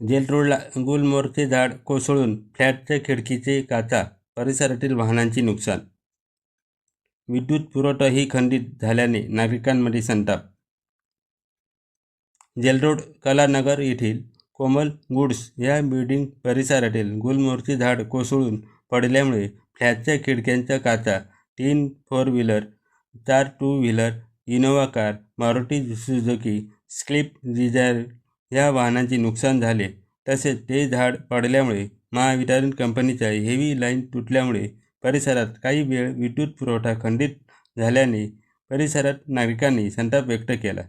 जेलरोडला गुलमोर्चे झाड कोसळून फ्लॅटच्या खिडकीचे काचा परिसरातील वाहनांची नुकसान. विद्युत पुरवठाही खंडित झाल्याने नागरिकांमध्ये संताप. जेलरोड कलानगर येथील कोमल गुड्स या बिल्डिंग परिसरातील गुलमोहरचे झाड कोसळून पडल्यामुळे फ्लॅटच्या खिडक्यांच्या काचा तीन फोर व्हीलर चार two wheeler Innova car Maruti Suzuki slip Dzire या वाहनांचे नुकसान झाले. तसेच ते झाड पडल्यामुळे महावितरण कंपनीच्या हेवी लाईन तुटल्यामुळे परिसरात काही वेळ विद्युत पुरवठा खंडित झाल्याने परिसरात नागरिकांनी संताप व्यक्त केला.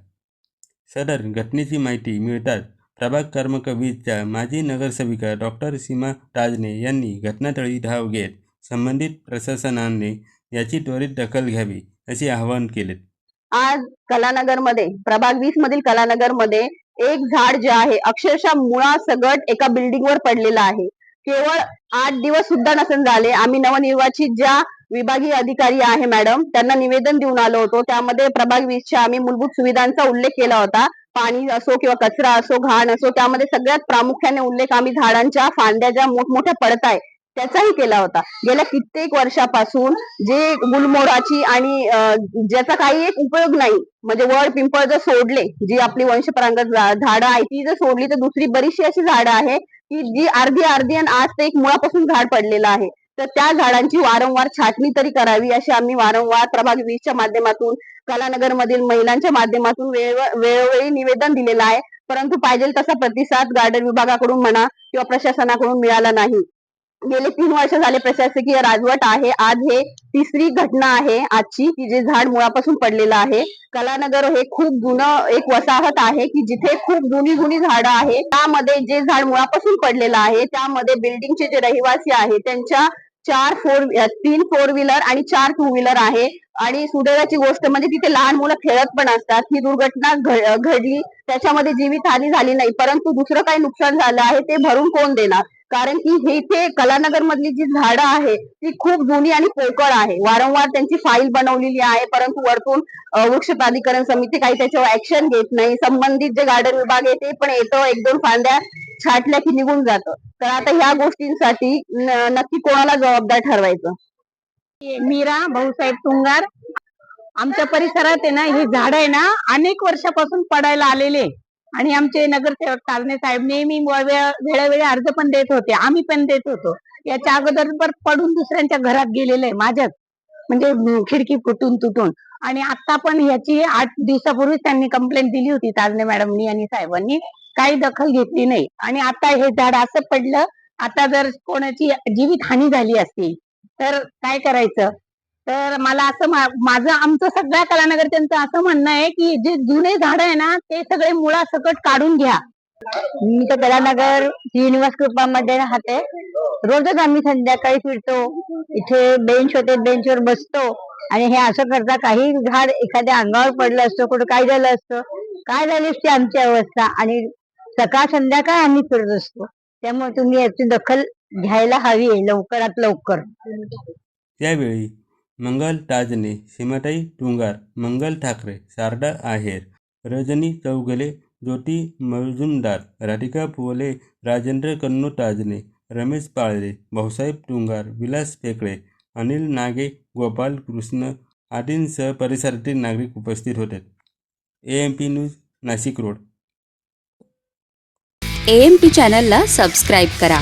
सदर घटनेची माहिती मिळताच प्रभाग कर्मक वीजच्या माजी नगरसेविका डॉक्टर सीमा ताजने यांनी घटनास्थळी धाव घेत संबंधित प्रशासनाने याची त्वरित दखल घ्यावी असे आवाहन केले. आज कलानगरमध्ये प्रभाग वीस मधील कलानगरमध्ये एक झाड जे आहे अक्षरशः मुळासगट एका बिल्डिंग वर पडलेलं आहे. केवळ आठ दिवस सुद्धा नसून झाले. आम्ही नवनिर्वाचित ज्या विभागीय अधिकारी आहे मॅडम त्यांना निवेदन देऊन आलो होतो. त्यामध्ये प्रभाग वीसच्या आम्ही मूलभूत सुविधांचा उल्लेख केला होता. पाणी असो किंवा कचरा असो घाण असो त्यामध्ये सगळ्यात प्रामुख्याने उल्लेख आम्ही झाडांच्या फांद्या ज्या मोठमोठ्या पडत आहे त्याचाही केला होता. गेल्या कित्येक वर्षापासून जे गुलमोडाची आणि ज्याचा काही एक उपयोग नाही म्हणजे वड पिंपळ जर सोडले जी आपली वंशपरांगत झाडं आहे ती जर सोडली तर दुसरी बरीचशी अशी झाडं आहे की जी अर्धी अर्धी आणि आज ते एक मुळापासून झाड पडलेलं आहे. तर त्या झाडांची वारंवार छाटणी तरी करावी अशी आम्ही वारंवार प्रभाग वीसच्या माध्यमातून कलानगर मधील महिलांच्या माध्यमातून वेळोवेळी निवेदन दिलेलं आहे. परंतु पाहिजे तसा प्रतिसाद गार्डन विभागाकडून म्हणा किंवा प्रशासनाकडून मिळाला नाही. गेले तीन वर्ष झाले प्रशासकीय राजवट आहे. आज हे तिसरी घटना आहे. आजची की जे झाड मुळापासून पडलेलं आहे. कलानगर हे खूप जुनं एक वसाहत आहे की जिथे खूप जुनी जुनी झाडं आहे त्यामध्ये जे झाड मुळापासून पडलेलं आहे त्यामध्ये बिल्डिंगचे जे रहिवासी आहे त्यांच्या चार फोर तीन फोर व्हीलर आणि चार टू व्हीलर आहे. आणि सुदैवाची गोष्ट म्हणजे तिथे लहान मुलं खेळत पण असतात. ही दुर्घटना घडली. त्याच्यामध्ये जीवितहानी झाली नाही. परंतु दुसरं काही नुकसान झालं आहे ते भरून कोण देणार? कारण की हे इथे कलानगर मधली जी झाडं आहे ती खूप जुनी आणि पोकळ आहे. वारंवार त्यांची फाईल बनवलेली आहे परंतु वरतून वृक्ष प्राधिकरण समिती काही त्याच्यावर ऍक्शन घेत नाही. संबंधित जे गार्डन विभाग आहे ते पण येतं एक दोन फांद्या छाटल्या की निघून जातं. तर आता ह्या गोष्टींसाठी नक्की कोणाला जबाबदार ठरवायचं? मीरा भाऊसाहेब तुंगार. आमच्या परिसरात आहे ना हे झाड आहे ना अनेक वर्षापासून पडायला आलेले. आणि आमचे नगरसेवक तारणे साहेब नेहमी वेळोवेळी अर्ज पण देत होते. आम्ही पण देत होतो. याच्या अगोदर पर पडून दुसऱ्यांच्या घरात गेलेलं आहे माझ्याच. म्हणजे खिडकी फुटून तुटून. आणि आता पण याची आठ दिवसापूर्वी त्यांनी कंप्लेंट दिली होती तारणे मॅडमनी आणि साहेबांनी. काही दखल घेतली नाही. आणि आता हे झाड असं पडलं आता जर कोणाची जीवित हानी झाली असती तर काय करायचं? तर मला असं माझं आमचं सगळ्या कलानगरच्यांचं असं म्हणणं आहे की जे जुने झाड आहे ना ते सगळे मुळासकट काढून घ्या. मी तर कलानगर श्रीनिवास कृपामध्ये राहते. रोजच आम्ही संध्याकाळी फिरतो. इथे बेंच होते बेंचवर बसतो. आणि हे असं करता काही झाड एखाद्या अंगावर पडलं असतं कुठं काय झालं असतं काय झाली असते आमची अवस्था. आणि सकाळ संध्याकाळ आम्ही फिरत असतो. त्यामुळे तुम्ही याची दखल घ्यायला हवी आहे लवकरात लवकर. त्यावेळी मंगल ताजने सीमाताई टुंगार मंगल ठाकरे शारदा आहेर रजनी चौगले ज्योती मजुमदार राधिका पोले राजेंद्र कन्नू ताजने रमेश पाळले भाऊसाहेब टुंगार विलास फेकळे अनिल नागे गोपाल कृष्ण आदींसह परिसरातील नागरिक उपस्थित होते. A M P news Nashik road. A M P चॅनलला सबस्क्राईब करा.